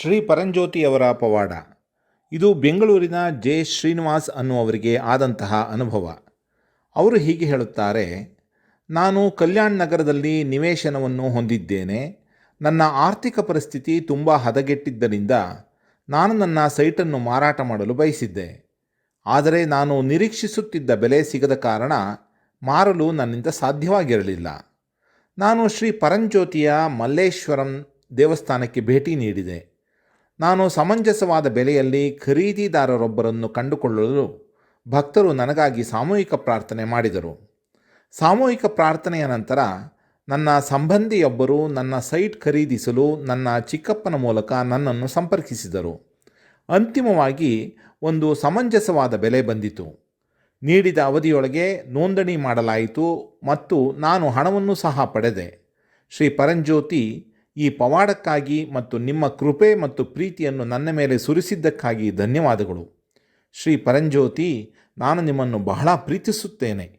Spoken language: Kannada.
ಶ್ರೀ ಪರಂಜ್ಯೋತಿಯವರ ಪವಾಡ. ಇದು ಬೆಂಗಳೂರಿನ ಜೆ. ಶ್ರೀನಿವಾಸ್ ಅನ್ನುವರಿಗೆ ಆದಂತಹ ಅನುಭವ. ಅವರು ಹೀಗೆ ಹೇಳುತ್ತಾರೆ, ನಾನು ಕಲ್ಯಾಣ್ ನಗರದಲ್ಲಿ ನಿವೇಶನವನ್ನು ಹೊಂದಿದ್ದೇನೆ. ನನ್ನ ಆರ್ಥಿಕ ಪರಿಸ್ಥಿತಿ ತುಂಬ ಹದಗೆಟ್ಟಿದ್ದರಿಂದ ನಾನು ನನ್ನ ಸೈಟನ್ನು ಮಾರಾಟ ಮಾಡಲು ಬಯಸಿದ್ದೆ. ಆದರೆ ನಾನು ನಿರೀಕ್ಷಿಸುತ್ತಿದ್ದ ಬೆಲೆ ಸಿಗದ ಕಾರಣ ಮಾರಲು ನನ್ನಿಂದ ಸಾಧ್ಯವಾಗಿರಲಿಲ್ಲ. ನಾನು ಶ್ರೀ ಪರಂಜ್ಯೋತಿಯ ಮಲ್ಲೇಶ್ವರಂ ದೇವಸ್ಥಾನಕ್ಕೆ ಭೇಟಿ ನೀಡಿದೆ. ನಾನು ಸಮಂಜಸವಾದ ಬೆಲೆಯಲ್ಲಿ ಖರೀದಿದಾರರೊಬ್ಬರನ್ನು ಕಂಡುಕೊಳ್ಳಲು ಭಕ್ತರು ನನಗಾಗಿ ಸಾಮೂಹಿಕ ಪ್ರಾರ್ಥನೆ ಮಾಡಿದರು. ಸಾಮೂಹಿಕ ಪ್ರಾರ್ಥನೆಯ ನಂತರ ನನ್ನ ಸಂಬಂಧಿಯೊಬ್ಬರು ನನ್ನ ಸೈಟ್ ಖರೀದಿಸಲು ನನ್ನ ಚಿಕ್ಕಪ್ಪನ ಮೂಲಕ ನನ್ನನ್ನು ಸಂಪರ್ಕಿಸಿದರು. ಅಂತಿಮವಾಗಿ ಒಂದು ಸಮಂಜಸವಾದ ಬೆಲೆ ಬಂದಿತು. ನೀಡಿದ ಅವಧಿಯೊಳಗೆ ನೋಂದಣಿ ಮಾಡಲಾಯಿತು ಮತ್ತು ನಾನು ಹಣವನ್ನು ಸಹ ಪಡೆದೆ. ಶ್ರೀ ಪರಂಜ್ಯೋತಿ ಈ ಪವಾಡಕ್ಕಾಗಿ ಮತ್ತು ನಿಮ್ಮ ಕೃಪೆ ಮತ್ತು ಪ್ರೀತಿಯನ್ನು ನನ್ನ ಮೇಲೆ ಸುರಿಸಿದ್ದಕ್ಕಾಗಿ ಧನ್ಯವಾದಗಳು. ಶ್ರೀ ಪರಂಜ್ಯೋತಿ, ನಾನು ನಿಮ್ಮನ್ನು ಬಹಳ ಪ್ರೀತಿಸುತ್ತೇನೆ.